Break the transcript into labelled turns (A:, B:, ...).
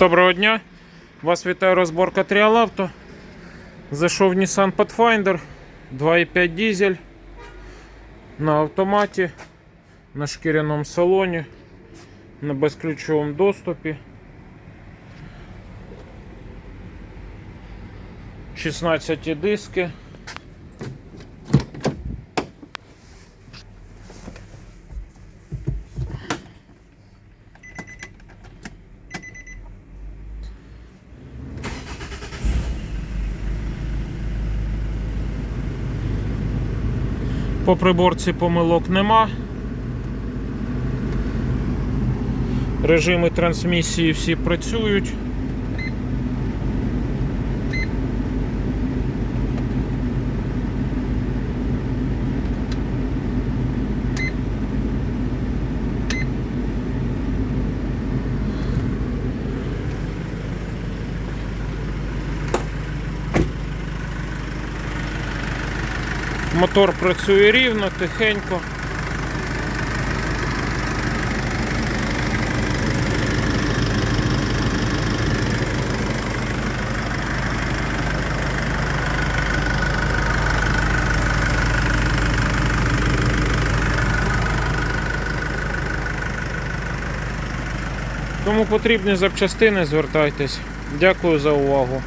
A: Доброго дня! Вас вітає розборка Тріалавто. Зайшов Nissan Pathfinder 2.5 дизель на автоматі, на шкіряному салоні, на безключовому доступі. 16 диски. По приборці помилок нема. Режими трансмісії всі працюють. Мотор працює рівно, тихенько. Тому потрібні запчастини, звертайтесь. Дякую за увагу.